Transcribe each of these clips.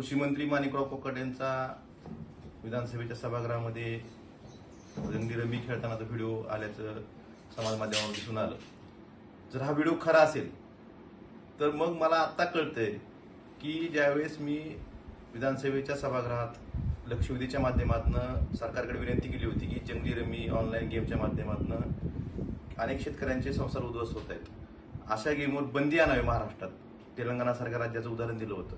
कृषी मंत्री माणिकराव कोकट यांचा विधानसभेच्या सभागृहामध्ये रंगी रमी खेळतानाचा व्हिडिओ आल्याचं समाज माध्यमावर दिसून आलं. जर हा व्हिडिओ खरा असेल तर मग मला आत्ता कळतंय की ज्यावेळेस मी विधानसभेच्या सभागृहात लक्षवेधीच्या माध्यमातून सरकारकडे विनंती केली होती की जंगली रमी ऑनलाईन गेमच्या माध्यमातून अनेक शेतकऱ्यांचे संसार उद्ध्वस्त होत आहेत. अशा गेमवर बंदी आणावी महाराष्ट्रात. तेलंगणासारख्या राज्याचं उदाहरण दिलं होतं.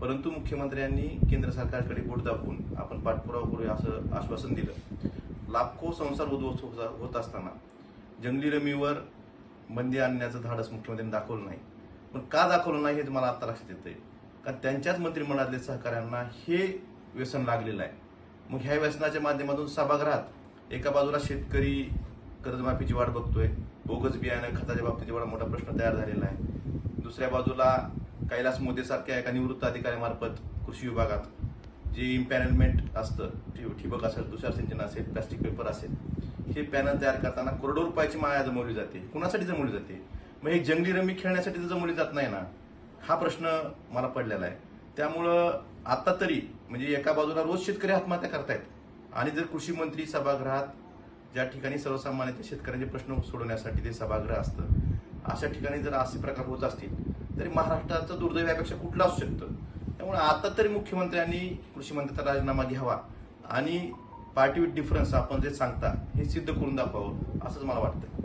परंतु मुख्यमंत्र्यांनी केंद्र सरकारकडे बोट दाखवून आपण पाठपुरावा करूया असं आश्वासन दिलं. लाखो संसार उद्ध्वस्त होत- असताना जंगली रमीवर बंदी आणण्याचं धाडस मुख्यमंत्र्यांनी दाखवलं नाही. पण का दाखवलं नाही हे तुम्हाला आता लक्षात येतंय. कारण त्यांच्याच मंत्रिमंडळातल्या सहकाऱ्यांना हे व्यसन लागलेलं आहे. मग ह्या व्यसनाच्या माध्यमातून सभागृहात एका बाजूला शेतकरी कर्जमाफीची वाट बघतोय. बोगस बियाणं खताच्या बाबतीत एवढा मोठा प्रश्न तयार झालेला आहे. दुसऱ्या बाजूला कैलास मोदेसारख्या एका निवृत्त अधिकाऱ्यामार्फत कृषी विभागात जे इम्पॅनलमेंट असतं ठिबक असेल तुषार सिंचन असेल प्लास्टिक पेपर असेल हे पॅनल तयार करताना करोडो रुपयाची माया जमवली जाते. कुणासाठी जमवली जाते? मग हे जंगली रमी खेळण्यासाठी तर जमवली जात नाही ना? हा प्रश्न मला पडलेला आहे. त्यामुळं आता तरी म्हणजे एका बाजूला रोज शेतकरी आत्महत्या करतायत. आणि जर कृषी मंत्री सभागृहात ज्या ठिकाणी सर्वसामान्य शेतकऱ्यांचे प्रश्न सोडवण्यासाठी ते सभागृह असतं अशा ठिकाणी जर असे प्रकार होत असतील तरी महाराष्ट्राचं दुर्दैव यापेक्षा कुठलं असू शकतं? त्यामुळे आता तरी मुख्यमंत्र्यांनी कृषी मंत्र्याचा राजीनामा घ्यावा. आणि पार्टी विथ डिफरन्स आपण जे सांगता हे सिद्ध करून दाखवावं असंच मला वाटतं